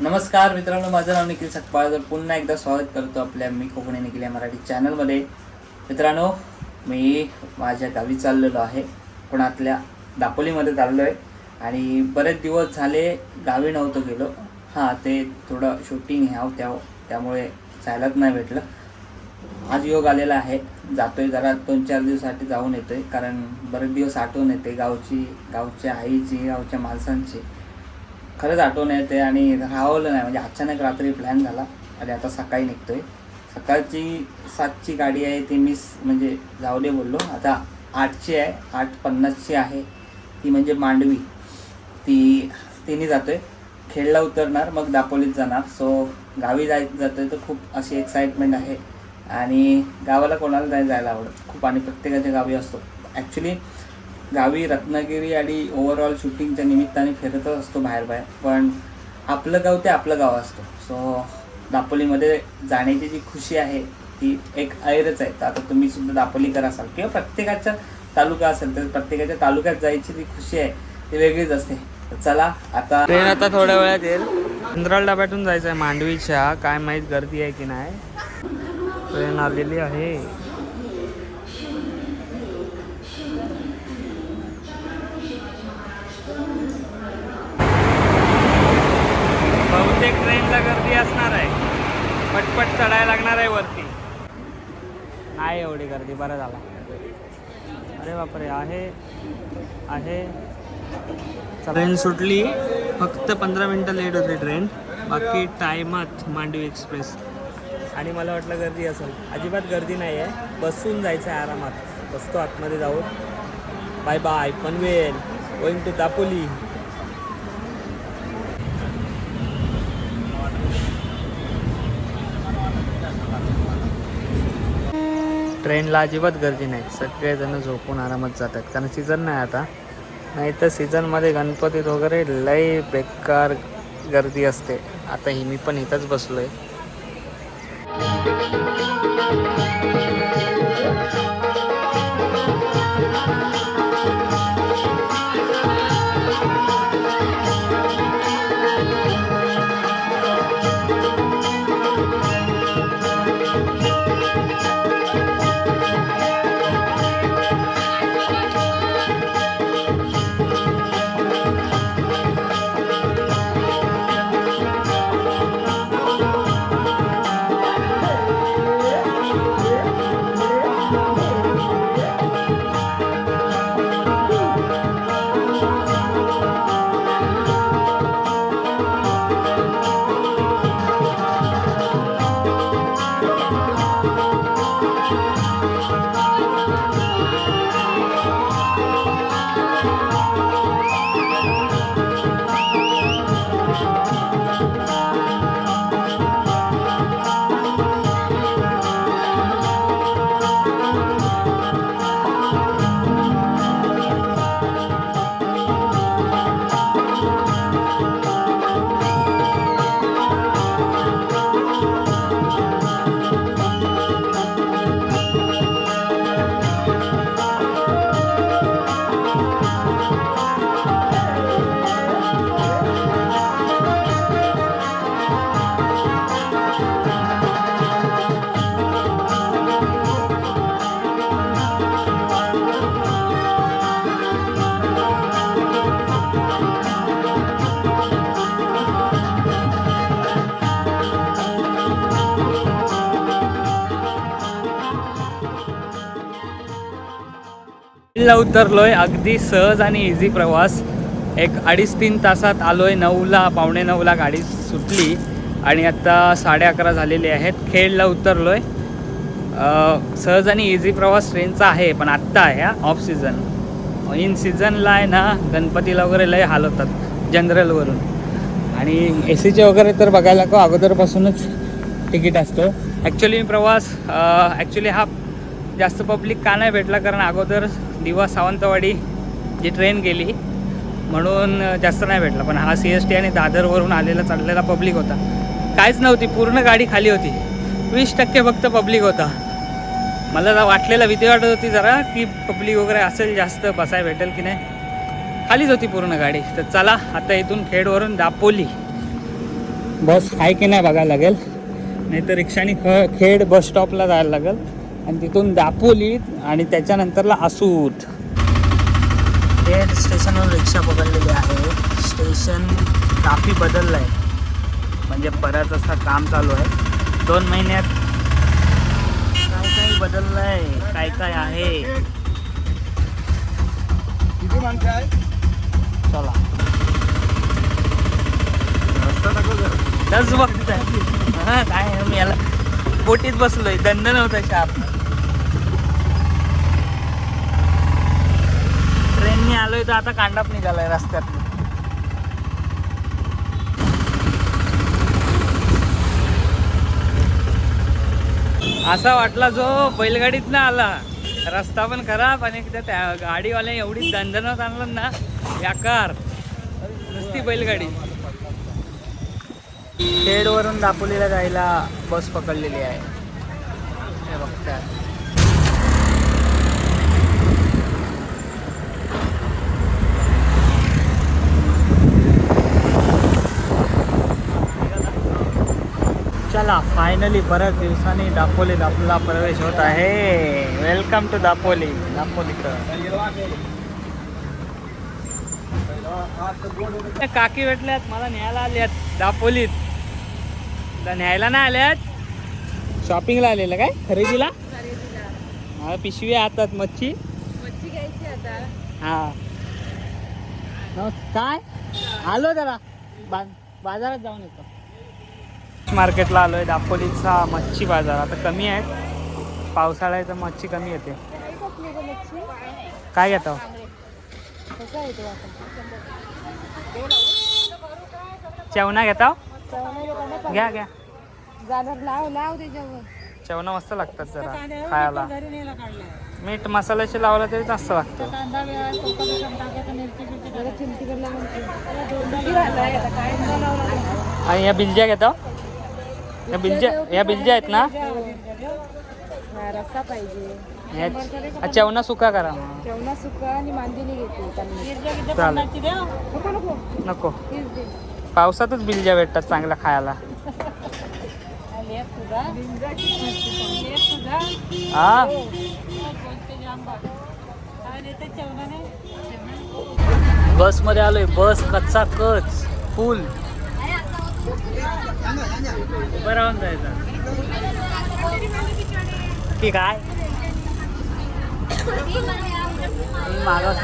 नमस्कार मित्रांनो माझं नाव निखिल सकपाळ तर पुन्हा एकदा स्वागत करतो आपल्या मी कोकणी निखिल या मराठी चॅनलमध्ये. मित्रांनो मी माझ्या गावी चाललेलो आहे. पुण्यातल्या दापोलीमध्ये चाललो आहे आणि बरेच दिवस झाले गावी नव्हतो गेलो. हां ते थोडं शूटिंग ह्याव हो, त्या त्यामुळे जायलाच नाही भेटलं. आज योग आलेला आहे. जातोय जरा दोन चार दिवसासाठी जाऊन येतोय. कारण बरेच दिवस आठवून येते गावची गावच्या आईची गावच्या माणसांची. खरंच आठवण येते आणि राहवलं नाही. म्हणजे अचानक रात्री प्लॅन झाला. आणि आता सकाळी निघतोय. सकाळची सातची गाडी आहे ती मिस म्हणजे जाऊ दे बोललो. आता आठची आहे आठ पन्नासची आहे. ती म्हणजे मांडवी. ती तिने जातोय. खेडला उतरणार मग दापोलीत जाणार. सो गावी जाय जातोय तर खूप अशी एक्साइटमेंट आहे. आणि गावाला कोणाला नाही जायला आवडत. खूप आणि प्रत्येकाच्या गावी असतो. ॲक्च्युली गावी रत्नागिरी आणि ओव्हरऑल शूटिंगच्या निमित्ताने फिरतच असतो बाहेर बाहेर. पण आपलं गाव ते आपलं गाव असतो. सो दापोलीमध्ये जाण्याची जी खुशी आहे ती एक ऐरच आहे. तर आता तुम्ही सुद्धा दापोलीकर असाल किंवा प्रत्येकाचा तालुका असेल तर प्रत्येकाच्या तालुक्यात जायची जी खुशी आहे ती वेगळीच असते. तर चला आता ट्रेन आता थोड्या वेळात येईल. अंतराळ डब्यातून जायचं आहे मांडवीच्या काय माहीत गर्दी आहे की नाही. ट्रेन आलेली आहे. बहुतेक ट्रेनला गर्दी असणार आहे. पटपट चढायला लागणार आहे वरती. नाही एवढी गर्दी बरं झाला. अरे बापरे आहे आहे. ट्रेन सुटली. फक्त पंधरा मिनटं लेट होती ट्रेन बाकी टायमात मांडवी एक्सप्रेस आणि मला वाटलं गर्दी असेल. अजिबात गर्दी नाही आहे बसून जायचं आहे आरामात. बसतो आतमध्ये जाऊन. Bye bye Panvel. Going to Dapoli ट्रेनला अजिबात गर्दी नाही. सगळेजण झोपून आरामात जातात. कारण सीझन नाही आता. नाही तर सीझनमध्ये गणपतीत वगैरे लय बेकार गर्दी असते. आता ही मी पण इथंच बसलो आहे ला उतरलोय. अगदी सहज आणि इझी प्रवास. एक अडीच तीन तासात आलोय. नऊला पावणे नऊला गाडी सुटली आणि आता साडे अकरा झालेले आहेत. खेडला उतरलोय. आहे सहज आणि इझी प्रवास ट्रेनचा आहे पण आत्ता आहे हा ऑफ सीझन इन सीझनला आहे ना गणपतीला वगैरे लय हाल होतात जनरलवरून आणि ए सीचे वगैरे तर बघायला का अगोदरपासूनच तिकीट असतो. ॲक्च्युली प्रवास ॲक्च्युली हा जास्त पब्लिक का नाही भेटला कारण अगोदर दिवा सावंतवाडी जी ट्रेन गेली म्हणून जास्त नाही भेटला. पण हा सी एस टी आणि दादरवरून आलेला चाललेला पब्लिक होता. काहीच नव्हती पूर्ण गाडी खाली होती. वीस टक्के फक्त पब्लिक होता. मला जरा वाटलेलं भीती वाटत होती जरा की पब्लिक वगैरे असेल जास्त बसाय भेटेल की नाही. खालीच होती पूर्ण गाडी. तर चला आता इथून खेडवरून दापोली. बस आहे की नाही बघायला लागेल. नाही तर रिक्षाने ख खेड बस स्टॉपला जायला लागेल. आणि तिथून दापोली आणि त्याच्यानंतरला आसूत. खेड स्टेशनवर रिक्षा पकडलेली आहे. स्टेशन काफी बदललं आहे म्हणजे बऱ्याच असं काम चालू आहे. दोन महिन्यात काय काय बदललं आहे काय काय आहे? किती माणसं आहे चला. दस बघताय. हा काय मी याला बोटीत बसलोय. दंड नव्हता शाप. मी आलोय तर आता कांडाप निघालाय रस्त्यात. असा वाटला जो बैलगाडीत ना आला. रस्ता पण खराब आणि त्या त्या गाडीवाल्या एवढी दंडनात आणलं ना याकार नुसती बैलगाडी. खेडवरून दापोलीला जायला बस पकडलेली आहे. हे बघताय चला फायनली बऱ्याच दिवसांनी दापोलीत आपला प्रवेश होत आहे. वेलकम टू दापोली दापोलीकर काकी भेटल्यात मला न्यायला आल्यात दापोलीत. न्यायला नाही आल्यात? शॉपिंगला आलेलं काय? खरेदीला? हा पिशवी हातात मच्छी. मच्छी घ्यायची आता. हा. न- काय? आलो जरा. बाजारात जाऊन येतो. मार्केटला आलोय. दापोलीचा मच्छी बाजार. आता कमी आहे पावसाळ्यात मच्छी कमी येते. काय घेतो? आहे चेवना घेता? घ्या घ्या. चेवना मस्त लागतात जरा खायला. मीठ मसाल्याची लावला तरी जास्त लागतं. आणि या बिलज्या घेता. या बिलज्या या बिलज्या आहेत ना? रस्सा पाहिजे. हा चेवना सुका करा मग. जेवणा सुका आणि मांदिनी घेते त्यांनी. चालेल. नको नको. नको. तीच दे. पावसातच बिलज्या भेटतात चांगल्या खायला. तुझा एक तुझा हा? बसमध्ये आलोय. बस कच्चा कच फुल. उभं राहून जायचं ठीक आहे. मागास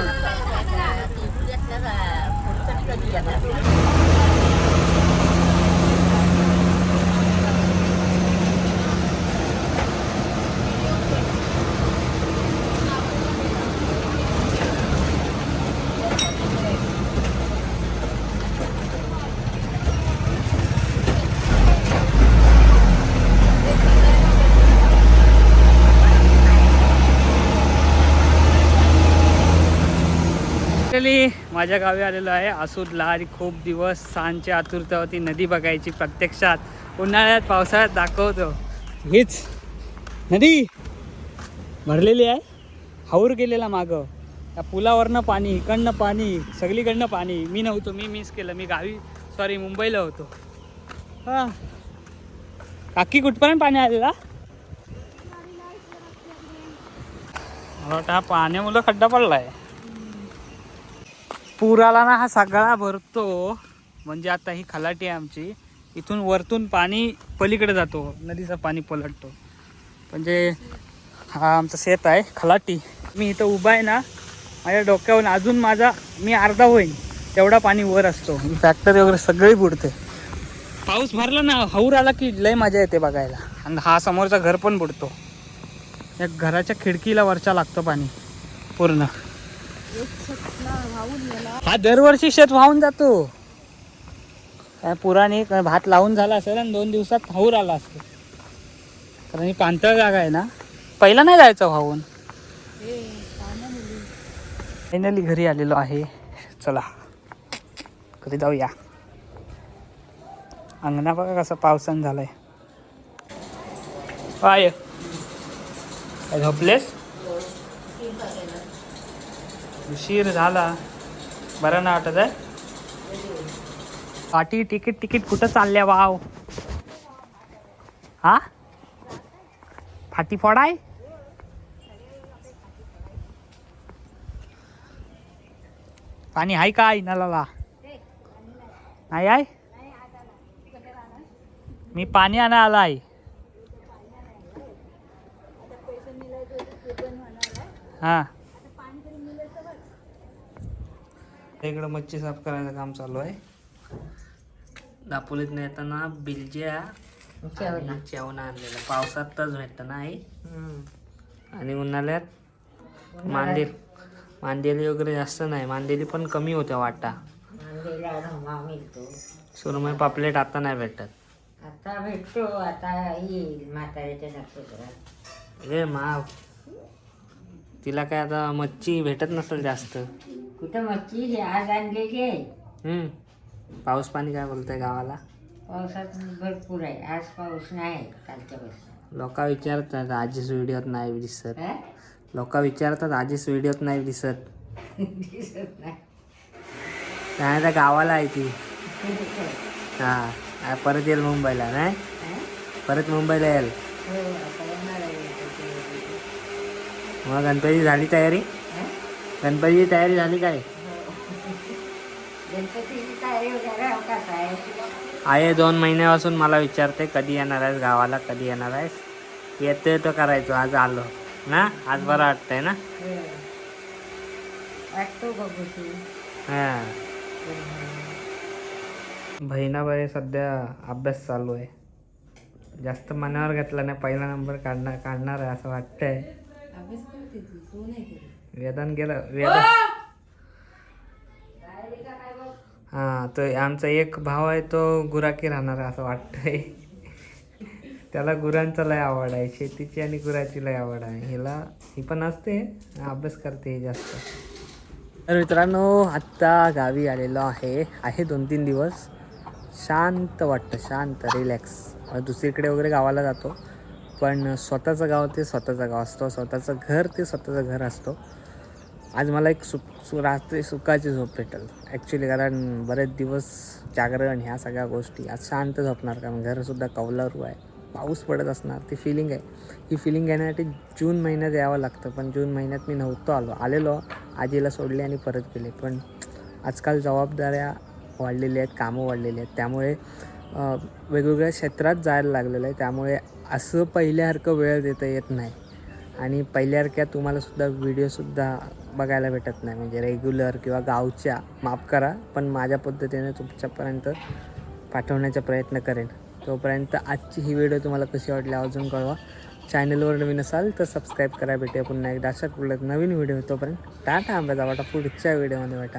माझ्या गावी आलेलो आहे. आसूरला आणि खूप दिवस सांजच्या आतुरता होती. नदी बघायची प्रत्यक्षात. उन्हाळ्यात पावसाळ्यात दाखवतो. हीच नदी भरलेली आहे. हाऊर गेलेला मागं. त्या पुलावरनं पाणी इकडनं पाणी सगळीकडनं पाणी. मी नव्हतो मी मिस केलं. मी गावी सॉरी मुंबईला होतो. हां. काकी कुठपर्यंत पाणी आलेला? मला वाटतं हा पाण्यामुळं खड्डा पडला आहे पूर आला ना हा सगळा भरतो. म्हणजे आता ही खलाटी आहे आमची. इथून वरतून पाणी पलीकडे जातो. नदीचं पाणी पलटतो. म्हणजे हा आमचं शेत आहे खलाटी. मी इथं उभा आहे ना माझ्या डोक्यावरून अजून माझा मी अर्धा होईन. तेवढा पाणी वर असतो. फॅक्टरी वगैरे सगळी बुडते. पाऊस भरला ना हौर आला की लय मजा येते बघायला. आणि हा समोरचा घर पण बुडतो. या घराच्या खिडकीला वरचा लागतं पाणी. पूर्ण. हा दरवर्षी शेत वाहून जातो. काय पुराने भात लावून झाला असेल आणि दोन दिवसात हाऊर आला असतो. कारण ही पाणथळ जागा आहे ना. पहिला नाही जायचं वाहून. फायनली घरी आलेलो आहे. चला घरी जाऊया. अंगणा बघा कसं पावसान झालंय. काय झोपलेस? उशीर झाला. बरं ना वाटत आहे पाटी तिकीट तिकीट कुठं चालल्या वाव? हा? फाटी फोडाय? पाणी आहे काय नलाला नाही आहे मी पाणी आणा आला आहे हा. इकडं मच्छी साफ करायचं काम चालू आहे. दापोलीत येताना बिलज्या चेवणा आणलेलं. पावसातच भेटतं ना आई? आणि उन्हाळ्यात मांदेल. मांदेली वगैरे जास्त नाही. मांदेली पण कमी होत्या वाटा. सुरमई पापलेट आता नाही भेटत. आता भेटतो आता येईल म्हाताऱ्याच्या नक्षत्रात ए माव. तिला काय आता मच्छी भेटत नसेल जास्त. कुठं मच्छी? ही आज आणलेली आहे हम्म. पाऊस पाणी काय बोलतंय गावाला? पावसात भरपूर आहे. आज पाऊस नाही कालच्या पासून. लोक विचारतात आजीच व्हिडिओत नाही दिसत. लोक विचारतात आजीच व्हिडिओत नाही दिसत. दिसत नाही. आता गावाला आहे ती. हा. आ, परत येईल मुंबईला नाही? परत मुंबईला येईल. हो आता येणार आहे. गणपती. मग गणपतीची झाली तयारी? गणपतीची तयारी झाली काय? गणपतीची तयारी वगैरे अवकाश आहे आहे दोन महिन्यापासून मला विचारते कधी येणार आहेस गावाला कधी येणार आहेस? येते तर करायचो आज आलो ना? आज बरं वाटतंय ना? हो. वाटतो बघू हां. बहिणाबाई सध्या अभ्यास चालू आहे. जास्त मनावर घेतला नाही पहिला नंबर काढणार काढणार आहे असं वाटतंय. वेदांत गेलं वेदांत हां तो आमचा एक भाव आहे तो गुराकी राहणार आहे असं वाटतंय. त्याला गुरांचा लय आवड आहे शेतीची आणि गुराची लय आवड आहे. हिला ही पण असते अभ्यास करते ही जास्त. तर मित्रांनो आत्ता गावी आलेलो आहे आहे दोन तीन दिवस. शांत वाटतं शांत रिलॅक्स दुसरीकडे वगैरे गावाला जातो. पण स्वतःचं गाव ते स्वतःचं गाव असतो. स्वतःचं घर ते स्वतःचं घर असतो. आज मला एक सुख सु रात्री सुखाची झोप भेटेल. ॲक्च्युली कारण बरेच दिवस जागरण ह्या सगळ्या गोष्टी. आज शांत झोपणार कारण घरसुद्धा कौलारू आहे. पाऊस पडत असणार ती फिलिंग आहे. ही फिलिंग घेण्यासाठी जून महिन्यात यावं लागतं. पण जून महिन्यात मी नव्हतो आलो. आलेलो आजीला सोडले आणि परत गेले. पण आजकाल जबाबदाऱ्या वाढलेल्या आहेत कामं वाढलेली आहेत. त्यामुळे वेगवेगळ्या क्षेत्रात जायला लागलेलं आहे. त्यामुळे असं पहिल्यासारखं वेळ देता येत नाही. आणि पहिल्यासारख्या तुम्हालासुद्धा व्हिडिओसुद्धा बघायला भेटत नाही. म्हणजे रेग्युलर किंवा गावच्या माफ करा पण माझ्या पद्धतीने तुमच्यापर्यंत पाठवण्याचा प्रयत्न करेन. तोपर्यंत आजची ही व्हिडिओ तुम्हाला कशी वाटली अजून कळवा. चॅनलवर नवीन असाल तर सबस्क्राईब करा. भेटूया पुन्हा एकदा. अशा कुठल्या नवीन व्हिडिओ तोपर्यंत टाटा आंब्याचा वाटा. पुढच्या व्हिडिओमध्ये भेटा.